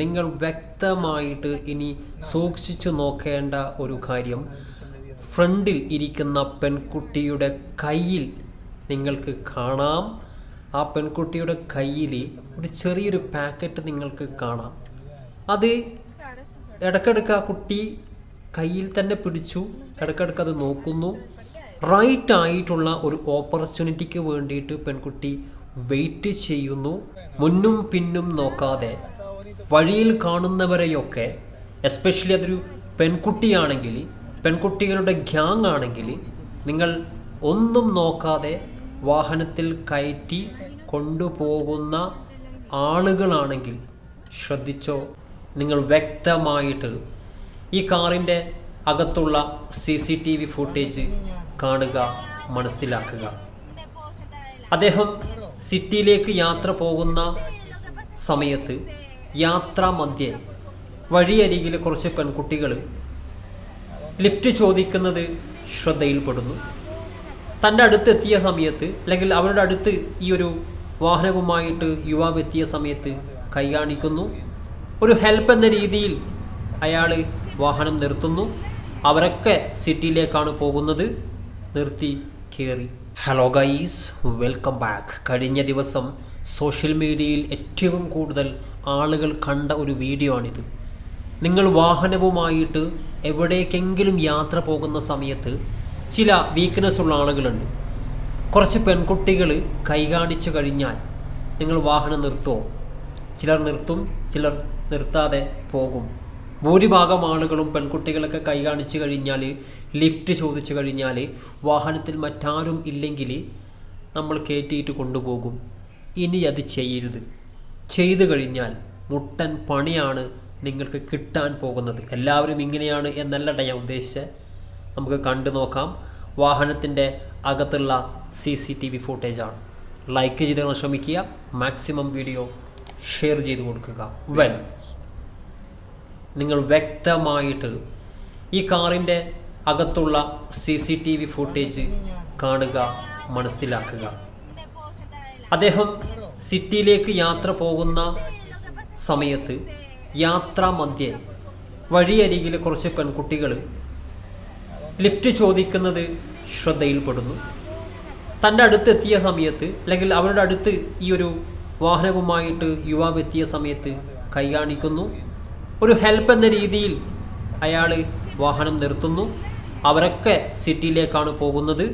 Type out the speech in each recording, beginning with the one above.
നിങ്ങൾ വ്യക്തമായിട്ട് ഇനി സൂക്ഷിച്ചു നോക്കേണ്ട ഒരു കാര്യം. ഫ്രണ്ടിൽ ഇരിക്കുന്ന പെൺകുട്ടിയുടെ കയ്യിൽ നിങ്ങൾക്ക് കാണാം. ആ പെൺകുട്ടിയുടെ കയ്യിൽ ഒരു ചെറിയൊരു പാക്കറ്റ് നിങ്ങൾക്ക് കാണാം. അത് ഇടക്കിടക്ക് ആ കുട്ടി കയ്യിൽ തന്നെ പിടിച്ചു ഇടക്കിടക്ക് അത് നോക്കുന്നു. റൈറ്റ് ആയിട്ടുള്ള ഒരു ഓപ്പർച്യൂണിറ്റിക്ക് വേണ്ടിയിട്ട് പെൺകുട്ടി വെയിറ്റ് ചെയ്യുന്നു. മുന്നും പിന്നും നോക്കാതെ. വഴിയിൽ കാണുന്നവരെയൊക്കെ എസ്പെഷ്യലി അതൊരു പെൺകുട്ടിയാണെങ്കിൽ പെൺകുട്ടികളുടെ ഗ്യാങ് ആണെങ്കിൽ നിങ്ങൾ ഒന്നും നോക്കാതെ വാഹനത്തിൽ കയറ്റി കൊണ്ടുപോകുന്ന ആളുകളാണെങ്കിൽ ശ്രദ്ധിച്ചോ? നിങ്ങൾ വ്യക്തമായിട്ട് ഈ കാറിന്റെ അകത്തുള്ള C C T V footage കാണുക മനസ്സിലാക്കുക. അദ്ദേഹം സിറ്റിയിലേക്ക് യാത്ര പോകുന്ന സമയത്ത് യാത്രാ മധ്യേ വഴിയരികിൽ കുറച്ച് പെൺകുട്ടികൾ ലിഫ്റ്റ് ചോദിക്കുന്നത് ശ്രദ്ധയിൽപ്പെടുന്നു. തന്റെ അടുത്ത് എത്തിയ സമയത്ത് അല്ലെങ്കിൽ അവരുടെ അടുത്ത് ഈ ഒരു വാഹനവുമായിട്ട് യുവാവ് എത്തിയ സമയത്ത് കൈ കാണിക്കുന്നു. ഒരു ഹെൽപ്പ് എന്ന രീതിയിൽ അയാൾ വാഹനം നിർത്തുന്നു. അവരൊക്കെ സിറ്റിയിലേക്കാണ് പോകുന്നത്. നിർത്തി കയറി. ഹലോ ഗൈസ് വെൽക്കം ബാക്ക് കഴിഞ്ഞ ദിവസം സോഷ്യൽ മീഡിയയിൽ ഏറ്റവും കൂടുതൽ ആളുകൾ കണ്ട ഒരു വീഡിയോ ആണിത് നിങ്ങൾ വാഹനവുമായിട്ട് എവിടേക്കെങ്കിലും യാത്ര പോകുന്ന സമയത്ത് ചില വീക്ക്നെസ് ഉള്ള ആളുകളുണ്ട്. കുറച്ച് പെൺകുട്ടികൾ കൈ കാണിച്ചു കഴിഞ്ഞാൽ നിങ്ങൾ വാഹനം നിർത്തുമോ ചിലർ നിർത്തും ചിലർ നിർത്താതെ പോകും. ഭൂരിഭാഗം ആളുകളും പെൺകുട്ടികളൊക്കെ കൈ കാണിച്ചു കഴിഞ്ഞാൽ ലിഫ്റ്റ് ചോദിച്ചു കഴിഞ്ഞാൽ വാഹനത്തിൽ മറ്റാരും ഇല്ലെങ്കിൽ നമ്മൾ കയറ്റിയിട്ട് കൊണ്ടുപോകും. ഇനി അത് ചെയ്യരുത്. ചെയ്തു കഴിഞ്ഞാൽ മുട്ടൻ പണിയാണ് നിങ്ങൾക്ക് കിട്ടാൻ പോകുന്നത്. എല്ലാവരും ഇങ്ങനെയാണ് എന്നല്ല ഞാൻ ഉദ്ദേശിച്ചത് നമുക്ക് കണ്ടു നോക്കാം. വാഹനത്തിന്റെ അകത്തുള്ള സി സി ടി വി ഫുട്ടേജാണ്. ലൈക്ക് ചെയ്ത് ശ്രമിക്കുക. മാക്സിമം വീഡിയോ ഷെയർ ചെയ്ത് കൊടുക്കുക. വെൽ. നിങ്ങൾ വ്യക്തമായിട്ട് ഈ കാറിന്റെ അകത്തുള്ള C C T V footage കാണുക മനസ്സിലാക്കുക. അദ്ദേഹം സിറ്റിയിലേക്ക് യാത്ര പോകുന്ന സമയത്ത് യാത്രാ മധ്യേ വഴിയരികിൽ കുറച്ച് പെൺകുട്ടികൾ ലിഫ്റ്റ് ചോദിക്കുന്നത് ശ്രദ്ധയിൽപ്പെടുന്നു. തന്റെ അടുത്ത് എത്തിയ സമയത്ത് അല്ലെങ്കിൽ അവരുടെ അടുത്ത് ഈ ഒരു വാഹനവുമായിട്ട് യുവാവ് എത്തിയ സമയത്ത് കൈ കാണിക്കുന്നു. ഒരു ഹെൽപ്പ് എന്ന രീതിയിൽ അയാൾ വാഹനം നിർത്തുന്നു. അവരൊക്കെ സിറ്റിയിലേക്കാണ് പോകുന്നത്.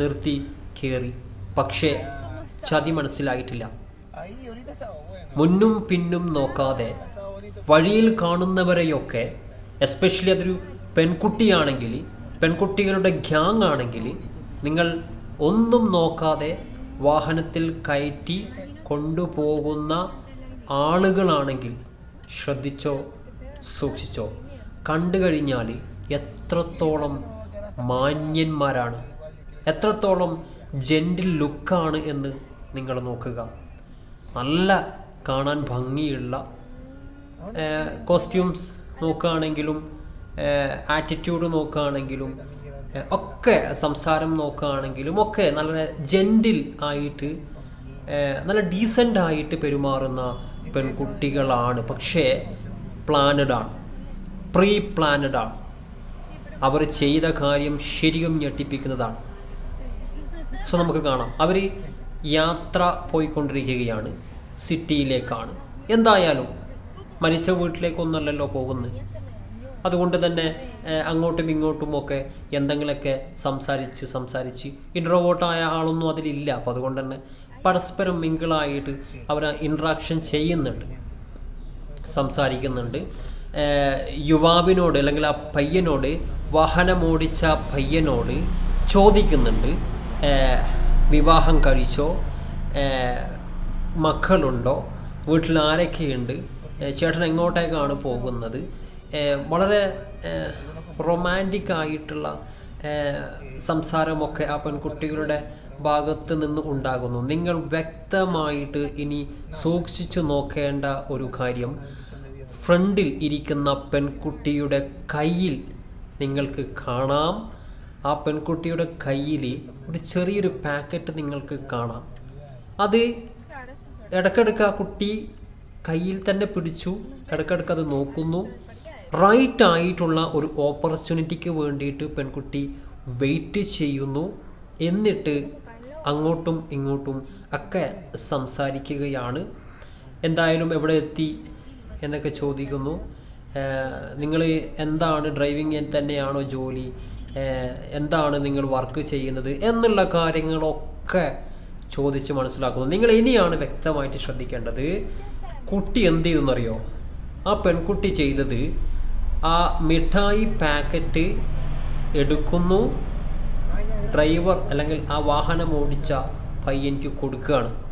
നിർത്തി കയറി. പക്ഷേ ചതി മനസ്സിലായിട്ടില്ല. മുന്നും പിന്നും നോക്കാതെ വഴിയിൽ കാണുന്നവരെയൊക്കെ എസ്പെഷ്യലി അതൊരു പെൺകുട്ടിയാണെങ്കിൽ പെൺകുട്ടികളുടെ ഗ്യാങ് ആണെങ്കിൽ നിങ്ങൾ ഒന്നും നോക്കാതെ വാഹനത്തിൽ കയറ്റി കൊണ്ടുപോകുന്ന ആളുകളാണെങ്കിൽ ശ്രദ്ധിച്ചോ സൂക്ഷിച്ചോ. കണ്ടു കഴിഞ്ഞാൽ എത്രത്തോളം മാന്യന്മാരാണ്. എത്രത്തോളം ജെന്റിൽ ലുക്കാണ് എന്ന് നിങ്ങൾ നോക്കുക. നല്ല കാണാൻ ഭംഗിയുള്ള കോസ്റ്റ്യൂംസ് നോക്കുകയാണെങ്കിലും ആറ്റിറ്റ്യൂഡ് നോക്കുകയാണെങ്കിലും ഒക്കെ സംസാരം നോക്കുകയാണെങ്കിലും ഒക്കെ നല്ല ജെന്റിൽ ആയിട്ട് നല്ല ഡീസന്റ് ആയിട്ട് പെരുമാറുന്ന പെൺകുട്ടികളാണ്. പക്ഷേ പ്ലാനഡ് ആണ്. പ്രീ പ്ലാനഡ് ആണ്. അവർ ചെയ്ത കാര്യം ശരിയും ഞെട്ടിപ്പിക്കുന്നതാണ്. സോ നമുക്ക് കാണാം. അവർ യാത്ര പോയിക്കൊണ്ടിരിക്കുകയാണ് സിറ്റിയിലേക്കാണ്. എന്തായാലും മരിച്ച വീട്ടിലേക്കൊന്നല്ലല്ലോ പോകുന്നത്. അതുകൊണ്ട് തന്നെ അങ്ങോട്ടും ഇങ്ങോട്ടും ഒക്കെ എന്തെങ്കിലുമൊക്കെ സംസാരിച്ച് സംസാരിച്ച് ഇൻട്രോവോട്ടായ ആളൊന്നും അതിലില്ല. അപ്പോൾ അതുകൊണ്ട് തന്നെ പരസ്പരം മിങ്കിളായിട്ട് അവർ ഇൻട്രാക്ഷൻ ചെയ്യുന്നുണ്ട്. സംസാരിക്കുന്നുണ്ട്. യുവാവിനോട് അല്ലെങ്കിൽ ആ പയ്യനോട് വാഹനമോടിച്ച പയ്യനോട് ചോദിക്കുന്നുണ്ട്. വിവാഹം കഴിച്ചോ? മക്കളുണ്ടോ? വീട്ടിൽ ആരൊക്കെയുണ്ട് ചേട്ടൻ എങ്ങോട്ടേക്കാണ് പോകുന്നത്? വളരെ റൊമാന്റിക് ആയിട്ടുള്ള സംസാരമൊക്കെ ആ പെൺകുട്ടികളുടെ ഭാഗത്ത് നിന്ന് ഉണ്ടാകുന്നു. നിങ്ങൾ വ്യക്തമായിട്ട് ഇനി സൂക്ഷിച്ചു നോക്കേണ്ട ഒരു കാര്യം ഫ്രണ്ടിൽ ഇരിക്കുന്ന പെൺകുട്ടിയുടെ കയ്യിൽ നിങ്ങൾക്ക് കാണാം. ആ പെൺകുട്ടിയുടെ കയ്യിൽ ഒരു ചെറിയൊരു പാക്കറ്റ് നിങ്ങൾക്ക് കാണാം. അത് ഇടക്കിടക്ക് ആ കുട്ടി കയ്യിൽ തന്നെ പിടിച്ചു ഇടക്കിടക്ക് അത് നോക്കുന്നു. റൈറ്റ് ആയിട്ടുള്ള ഒരു ഓപ്പർച്യൂണിറ്റിക്ക് വേണ്ടിയിട്ട് പെൺകുട്ടി വെയിറ്റ് ചെയ്യുന്നു. എന്നിട്ട് അങ്ങോട്ടും ഇങ്ങോട്ടും ഒക്കെ സംസാരിക്കുകയാണ്. എന്തായാലും എവിടെ എത്തി എന്നൊക്കെ ചോദിക്കുന്നു. നിങ്ങൾ എന്താണ് ഡ്രൈവിംഗ് തന്നെയാണോ ജോലി? എന്താണ് നിങ്ങൾ വർക്ക് ചെയ്യുന്നത് എന്നുള്ള കാര്യങ്ങളൊക്കെ ചോദിച്ച് മനസ്സിലാക്കുന്നു. നിങ്ങൾ ഇനിയാണ് വ്യക്തമായിട്ട് ശ്രദ്ധിക്കേണ്ടത് കുട്ടി എന്ത് ചെയ്തെന്നറിയോ? ആ പെൺകുട്ടി ചെയ്തത് ആ മിഠായി പാക്കറ്റ് എടുക്കുന്നു ഡ്രൈവർ അല്ലെങ്കിൽ ആ വാഹനം ഓടിച്ച പയ്യനിക്ക് കൊടുക്കുകയാണ്.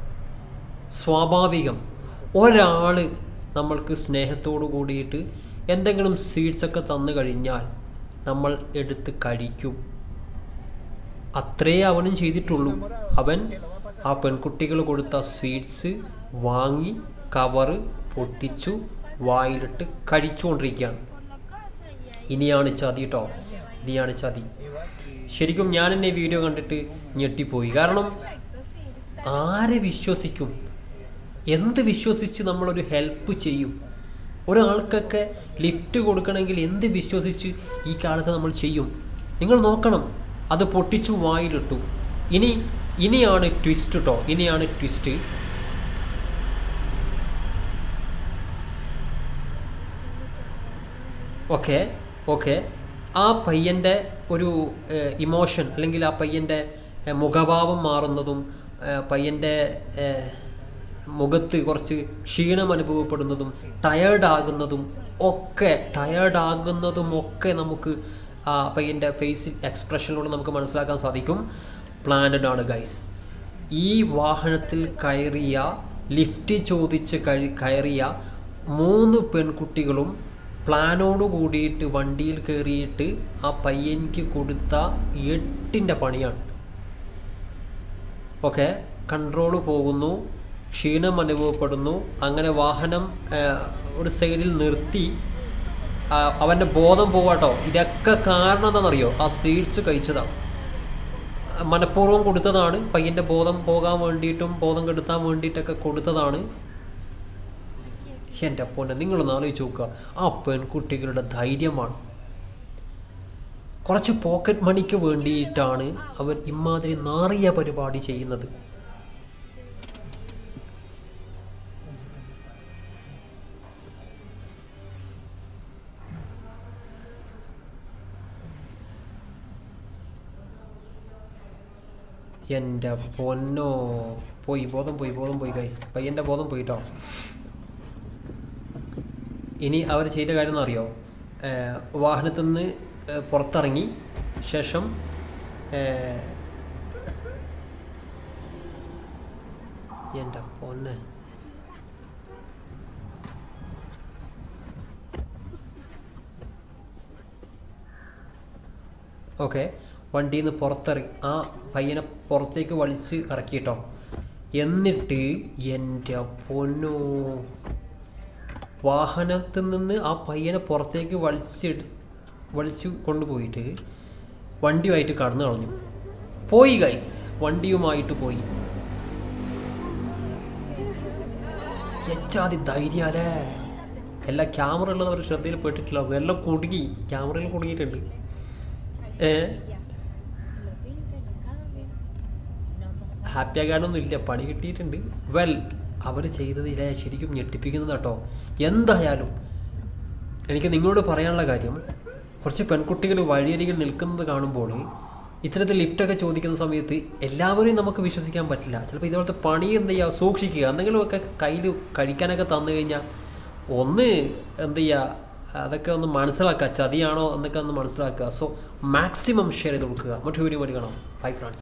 സ്വാഭാവികം. ഒരാൾ നമ്മൾക്ക് സ്നേഹത്തോടു കൂടിയിട്ട് എന്തെങ്കിലും സ്വീറ്റ്സ് ഒക്കെ തന്നു കഴിഞ്ഞാൽ നമ്മൾ എടുത്ത് കഴിക്കും. അത്രേ അവനും ചെയ്തിട്ടുള്ളൂ. അവൻ ആ പെൺകുട്ടികൾ കൊടുത്ത സ്വീറ്റ്സ് വാങ്ങി കവറ് പൊട്ടിച്ചു വായിലിട്ട് കഴിച്ചുകൊണ്ടിരിക്കുകയാണ്. ഇനിയാണ് ചതി കേട്ടോ ഇനിയാണ് ചതി. ശരിക്കും ഞാൻ എന്നെ വീഡിയോ കണ്ടിട്ട് ഞെട്ടിപ്പോയി. കാരണം ആരെ വിശ്വസിക്കും? എന്ത് വിശ്വസിച്ച് നമ്മളൊരു ഹെൽപ്പ് ചെയ്യും? ഒരാൾക്കൊക്കെ ലിഫ്റ്റ് കൊടുക്കണമെങ്കിൽ എന്ത് വിശ്വസിച്ച് ഈ കാലത്ത് നമ്മൾ ചെയ്യും? നിങ്ങൾ നോക്കണം. അത് പൊട്ടിച്ചു വായിലിട്ടു. ഇനി ഇനിയാണ് ട്വിസ്റ്റ് കേട്ടോ ഇനിയാണ് ട്വിസ്റ്റ് ഓക്കെ ഓക്കെ. ആ പയ്യന്റെ ഒരു ഇമോഷൻ അല്ലെങ്കിൽ ആ പയ്യന്റെ മുഖഭാവം മാറുന്നതും പയ്യന്റെ മുഖത്ത് കുറച്ച് ക്ഷീണം അനുഭവപ്പെടുന്നതും ടയേർഡ് ആകുന്നതും ഒക്കെ ടയേർഡ് ആകുന്നതും ഒക്കെ നമുക്ക് ആ പയ്യന്റെ ഫേസ് എക്സ്പ്രഷനിലൂടെ നമുക്ക് മനസ്സിലാക്കാൻ സാധിക്കും. പ്ലാനഡ് ആണ് ഗൈസ് ഈ വാഹനത്തിൽ കയറിയ ലിഫ്റ്റ് ചോദിച്ച് കഴി കയറിയ മൂന്ന് പെൺകുട്ടികളും പ്ലാനോട് കൂടിയിട്ട് വണ്ടിയിൽ കയറിയിട്ട് ആ പയ്യൻക്ക് കൊടുത്ത എട്ടിന്റെ പണിയാണ്. ഓക്കെ കൺട്രോൾ പോകുന്നു. ക്ഷീണം അനുഭവപ്പെടുന്നു. അങ്ങനെ വാഹനം ഒരു സൈഡിൽ നിർത്തി. അവന്റെ ബോധം പോവാട്ടോ ഇതൊക്കെ കാരണം എന്താണെന്നറിയോ? ആ സ്വീറ്റ്സ് കഴിച്ചതാണ്. മനഃപൂർവം കൊടുത്തതാണ്. പയ്യന്റെ ബോധം പോകാൻ വേണ്ടിയിട്ടും ബോധം കെടുത്താൻ വേണ്ടിയിട്ടൊക്കെ കൊടുത്തതാണ്. എന്റെ അപ്പോനെ നിങ്ങളൊന്ന് ആലോചിച്ച് നോക്കുക. ആ പെൺകുട്ടികളുടെ ധൈര്യമാണ്. കുറച്ച് പോക്കറ്റ് മണിക്ക് വേണ്ടിയിട്ടാണ് അവർ ഇമാതിരി നാറിയ പരിപാടി ചെയ്യുന്നത്. എന്റെ പൊന്നോ. പോയി ബോധം പോയി ബോധം പോയി ഗൈസ് പയ്യന്റെ ബോധം പോയിട്ടോ. ഇനി അവർ ചെയ്ത കാര്യം എന്ന് അറിയോ വാഹനത്തിൽ നിന്ന് പുറത്തിറങ്ങി ശേഷം എന്റെ പൊന്നെ. ഓക്കെ. വണ്ടിയിൽ നിന്ന് പുറത്തിറങ്ങി ആ പയ്യനെ പുറത്തേക്ക് വലിച്ച് ഇറക്കിട്ടോ എന്നിട്ട് എന്റെ പൊന്നു വാഹനത്തിൽ നിന്ന് ആ പയ്യനെ പുറത്തേക്ക് വലിച്ചെടു വലിച്ചു കൊണ്ടുപോയിട്ട് വണ്ടിയുമായിട്ട് കടന്നു കളഞ്ഞു. പോയി ഗൈസ് വണ്ടിയുമായിട്ട് പോയി. എച്ചാതി ധൈര്യാലേ. എല്ലാ ക്യാമറ ഉള്ളത് അവർ ശ്രദ്ധയിൽ പെട്ടിട്ടില്ല എല്ലാം കുടുങ്ങി. ക്യാമറയിൽ കുടുങ്ങിയിട്ടുണ്ട്. ഏ? ഹാപ്പി ആകാനൊന്നും ഇല്ല. പണി കിട്ടിയിട്ടുണ്ട്. വെൽ അവർ ചെയ്തത് ഇല്ല. ശരിക്കും ഞെട്ടിപ്പിക്കുന്നത് കേട്ടോ. എന്തായാലും എനിക്ക് നിങ്ങളോട് പറയാനുള്ള കാര്യം കുറച്ച് പെൺകുട്ടികൾ വഴിയരികിൽ നിൽക്കുന്നത് കാണുമ്പോൾ ഇത്തരത്തിൽ ലിഫ്റ്റൊക്കെ ചോദിക്കുന്ന സമയത്ത് എല്ലാവരെയും നമുക്ക് വിശ്വസിക്കാൻ പറ്റില്ല. ചിലപ്പോൾ ഇതുപോലത്തെ പണി എന്ത് ചെയ്യുക സൂക്ഷിക്കുക. എന്തെങ്കിലുമൊക്കെ കയ്യിൽ കഴിക്കാനൊക്കെ തന്നു കഴിഞ്ഞാൽ ഒന്ന് എന്ത് ചെയ്യുക അതൊക്കെ ഒന്ന് മനസ്സിലാക്കുക. ചതിയാണോ എന്നൊക്കെ ഒന്ന് മനസ്സിലാക്കുക. സോ മാക്സിമം ഷെയർ ചെയ്ത് കൊടുക്കുക. മറ്റു വീഡിയോ മതി കാണാം. Bye friends